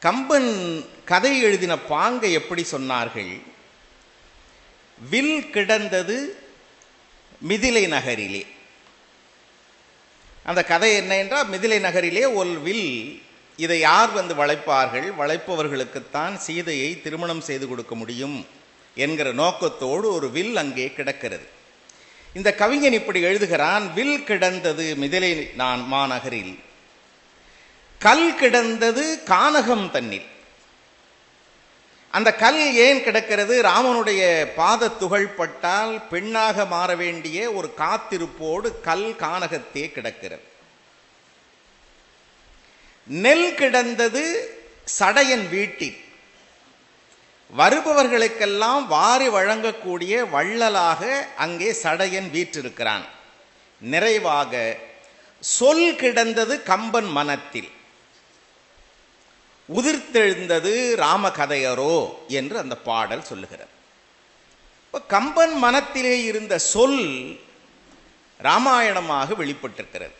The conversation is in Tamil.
கம்பன் கதை எழுதின பாங்கை எப்படி சொன்னார்கள்? வில் கிடந்தது மிதிலை நகரிலே. அந்த கதை என்ன என்றால் மிதிலை நகரிலே ஒரு வில் இதை யார் வந்து வளைப்பார்கள்? வளைப்பவர்களுக்குத்தான் சீதையை திருமணம் செய்து கொடுக்க முடியும் என்கிற நோக்கத்தோடு ஒரு வில் அங்கே கிடக்கிறது. இந்த கவிஞன் இப்படி எழுதுகிறான் வில் கிடந்தது மிதிலை நான் மாநகரில். கல் கிடந்தது கானகம் தண்ணில் அந்த கல் ஏன் கிடக்கிறது? ராமனுடைய பாத துகள் பட்டால் பெண்ணாக மாற வேண்டிய ஒரு காத்திருப்போடு கல் கானகத்தே கிடக்கிறது. நெல் கிடந்தது சடையன் வீட்டில். வருபவர்களுக்கெல்லாம் வாரி வழங்கக்கூடிய வள்ளலாக அங்கே சடையன் வீற்றிருக்கிறான். நிறைவாக சொல் கிடந்தது கம்பன் மனத்தில். உதிர்த்தெழுந்தது ராமகதையரோ என்று அந்த பாடல் சொல்லுகிறார். இப்போ கம்பன் மனத்திலே இருந்த சொல் ராமாயணமாக வெளிப்பட்டிருக்கிறது.